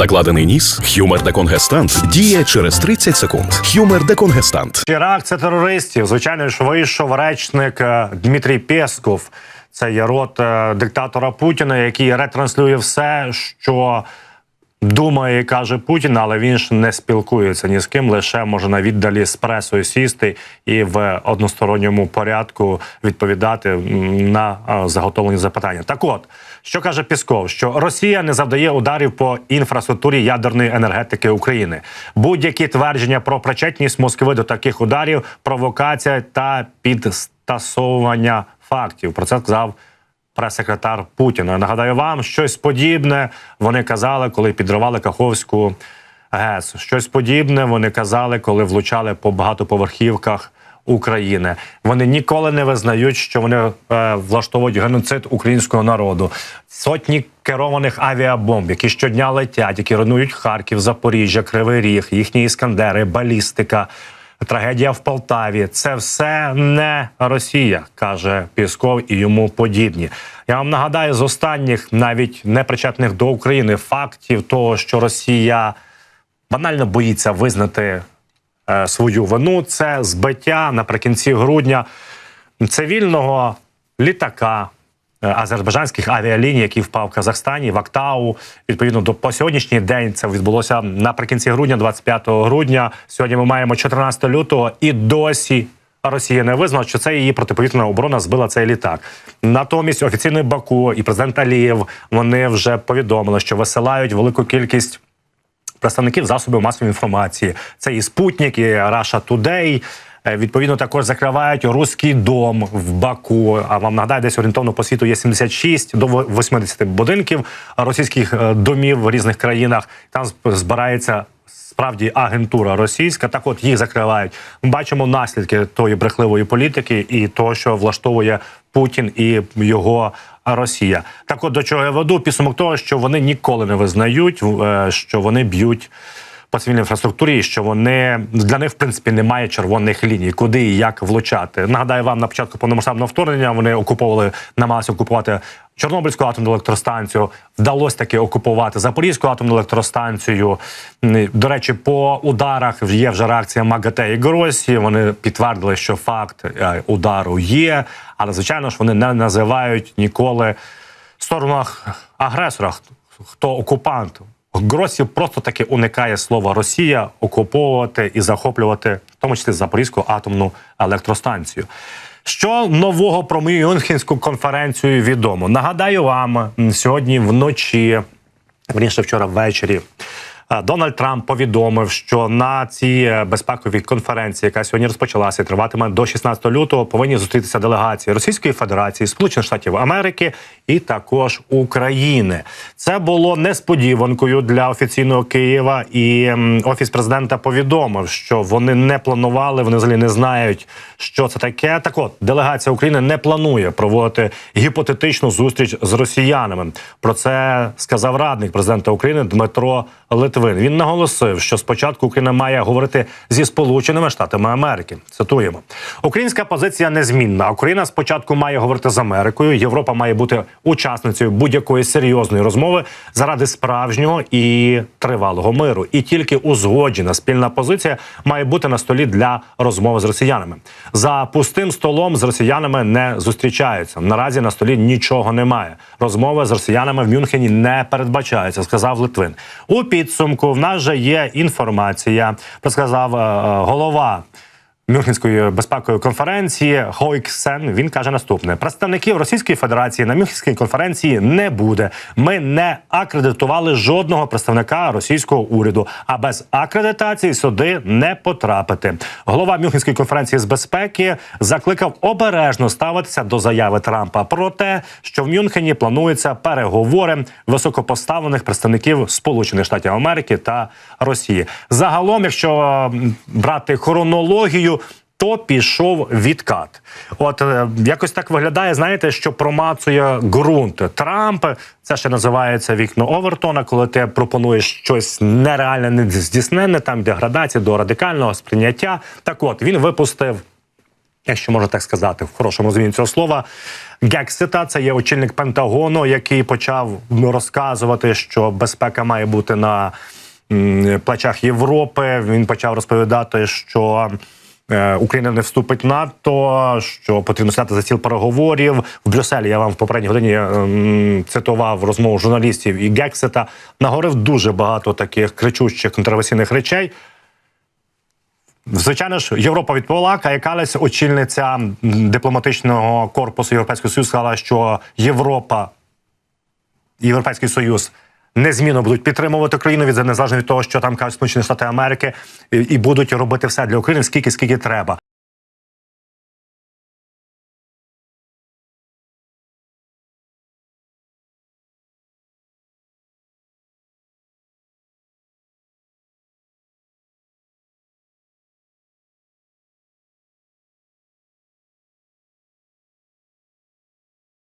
Закладений ніс, хюмер деконгестант діє через 30 секунд. Хюмер деконгестант. Чи реакція терористів? Звичайно ж вийшов речник е, Дмитрій Пєсков. Це є рот е, диктатора Путіна, який ретранслює все, що думає і каже Путін, але він ж не спілкується ні з ким, лише може на віддалі з пресою сісти і в односторонньому порядку відповідати на заготовлені запитання. Так от, що каже Пісков, що Росія не завдає ударів по інфраструктурі ядерної енергетики України. Будь-які твердження про причетність Москви до таких ударів, провокація та підстасовування фактів. Про це сказав прес-секретар Путіна. Нагадаю вам, щось подібне вони казали, коли підривали Каховську ГЕС. Щось подібне вони казали, коли влучали по багатоповерхівках. України вони ніколи не визнають, що вони е, влаштовують геноцид українського народу. Сотні керованих авіабомб, які щодня летять, які руйнують Харків, Запоріжжя, Кривий Ріг, їхні іскандери, балістика. Трагедія в Полтаві це все не Росія, каже Пісков і йому подібні. Я вам нагадаю з останніх, навіть не причетних до України, фактів того, що Росія банально боїться визнати е, свою вину. Це збиття наприкінці грудня цивільного літака. Е, Азербайджанських авіаліній, який впав в Казахстані, в Актау. Відповідно до по сьогоднішній день це відбулося наприкінці грудня, 25 грудня. Сьогодні ми маємо 14 лютого, і досі Росія не визнала, що це її протиповітряна оборона збила цей літак. Натомість офіційний Баку і президент Алієв вони вже повідомили, що висилають велику кількість представників засобів масової інформації. Це і Спутник, і Russia Today. Е, Відповідно, також закривають руський дом в Баку. А вам нагадаю, десь орієнтовно по світу є 76 до 80 будинків російських е, домів в різних країнах. Там збирається справді агентура російська. Так, от їх закривають. Ми бачимо наслідки тої брехливої політики і того, що влаштовує Путін і його Росія. Так, от до чого я веду підсумок того, що вони ніколи не визнають, е, що вони б'ють по цивільній інфраструктурі, що вони для них в принципі немає червоних ліній, куди і як влучати. Нагадаю вам на початку повномасштабного вторгнення вони окуповували, намагалися окупувати Чорнобильську атомну електростанцію. Вдалося таки окупувати Запорізьку атомну електростанцію. До речі, по ударах є вже реакція МАГАТЕ і Гросі. Вони підтвердили, що факт е, удару є, але звичайно ж вони не називають ніколи сторонах агресора, хто окупант. Гросі просто таки уникає слова Росія окуповувати і захоплювати, в тому числі Запорізьку атомну електростанцію. Що нового про Мюнхенську конференцію відомо? Нагадаю вам сьогодні вночі, верніше вчора ввечері. Дональд Трамп повідомив, що на цій е, безпековій конференції, яка сьогодні розпочалася, триватиме до 16 лютого, повинні зустрітися делегації Російської Федерації, Сполучених Штатів Америки і також України. Це було несподіванкою для офіційного Києва. І офіс президента повідомив, що вони не планували, вони взагалі не знають, що це таке. Так, от делегація України не планує проводити гіпотетичну зустріч з росіянами. Про це сказав радник президента України Дмитро Литвин. Він наголосив, що спочатку Україна має говорити зі Сполученими Штатами Америки. Цитуємо: Українська позиція незмінна. Україна спочатку має говорити з Америкою. Європа має бути учасницею будь-якої серйозної розмови заради справжнього і тривалого миру. І тільки узгоджена спільна позиція має бути на столі для розмови з росіянами. За пустим столом з росіянами не зустрічаються. Наразі на столі нічого немає. Розмови з росіянами в Мюнхені не передбачаються, сказав Литвин. У підсумку в нас вже є інформація. Сказав голова. Мюнхенської безпекової конференції Хойксен він каже наступне: представників Російської Федерації на Мюнхенській конференції не буде. Ми не акредитували жодного представника російського уряду, а без акредитації сюди не потрапити. Голова Мюнхенської конференції з безпеки закликав обережно ставитися до заяви Трампа про те, що в Мюнхені плануються переговори високопоставлених представників Сполучених Штатів Америки та Росії. Загалом, якщо брати хронологію. То пішов відкат. От е, якось так виглядає, знаєте, що промацує ґрунт Трамп. Це ще називається вікно Овертона, коли ти пропонуєш щось нереальне, нездійсненне, там деградація до радикального сприйняття. Так от він випустив якщо можна так сказати, в хорошому розумінні цього слова. Гексита це є очільник Пентагону, який почав розказувати, що безпека має бути на плечах Європи. Він почав розповідати, що Україна не вступить НАТО, що потрібно сідати за стіл переговорів в Брюсселі. Я вам в попередній годині ем, цитував розмову журналістів і Гексита. Наговорив дуже багато таких кричущих контроверсійних речей. Звичайно ж, Європа відповіла. Кая очільниця дипломатичного корпусу Європейського Союзу, сказала, що Європа, Європейський Союз незмінно будуть підтримувати Україну від незалежно від того, що там кажуть Сполучені Штати Америки, і, і будуть робити все для України, скільки скільки треба.